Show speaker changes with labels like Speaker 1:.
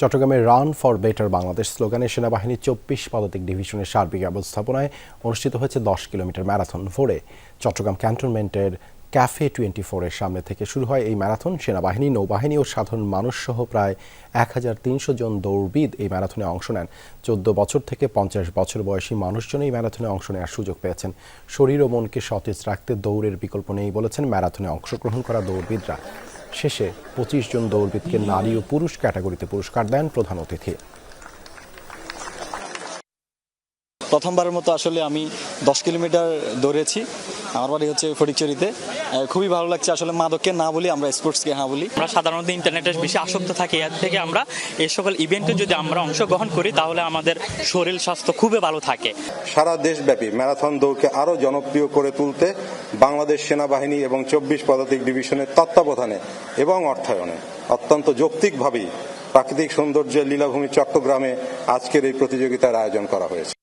Speaker 1: চট্টগ্রামের run for better Bangladesh স্লোগানে সেনাবাহিনীর চব্বিশ পদাতিক ডিভিশনের সার্বিক ব্যবস্থাপনায় অনুষ্ঠিত হয়েছে দশ কিলোমিটার ম্যারাথন ভোরে। চট্টগ্রাম ক্যান্টনমেন্টের ক্যাফে টোয়েন্টি ফোরের সামনে থেকে শুরু হয় এই ম্যারাথন। সেনাবাহিনী, নৌবাহিনী ও সাধারণ মানুষ সহ প্রায় এক হাজার তিনশো জন দৌড়বিদ এই ম্যারাথনে অংশ নেন। চোদ্দ বছর থেকে পঞ্চাশ বছর বয়সী মানুষজন এই ম্যারাথনে অংশ নেওয়ার সুযোগ পেয়েছেন। শরীর ও মনকে সতেজ রাখতে দৌড়ের বিকল্প নেই বলেছেন ম্যারাথনে অংশগ্রহণ করা দৌড়বিদরা। শেষে পঁচিশ জন দৌড়বিদকে নারী ও পুরুষ ক্যাটাগরিতে পুরস্কার দেন প্রধান অতিথি।
Speaker 2: প্রথমবারের মতো আসলে আমি দশ কিলোমিটার দৌড়েছি। আমার বাড়ি হচ্ছে ফটিকচুরিতে। খুবই ভালো লাগছে আসলে মাদককে না বলি আমরা স্পোর্টসকে হ্যাঁ বলি।
Speaker 3: আমরা সাধারণত ইন্টারনেটে বেশি আসক্ত থাকি। এর থেকে আমরা এই সকল ইভেন্টে যদি আমরা অংশগ্রহণ করি তাহলে আমাদের শরীর স্বাস্থ্য খুবই ভালো থাকে।
Speaker 4: সারা দেশব্যাপী ম্যারাথন দৌড়কে আরও জনপ্রিয় করে তুলতে বাংলাদেশ সেনাবাহিনী এবং চব্বিশ পদাতিক ডিভিশনের তত্ত্বাবধানে এবং অর্থায়নে অত্যন্ত যৌক্তিকভাবেই প্রাকৃতিক সৌন্দর্যের লীলাভূমি চট্টগ্রামে আজকের এই প্রতিযোগিতার আয়োজন করা হয়েছে।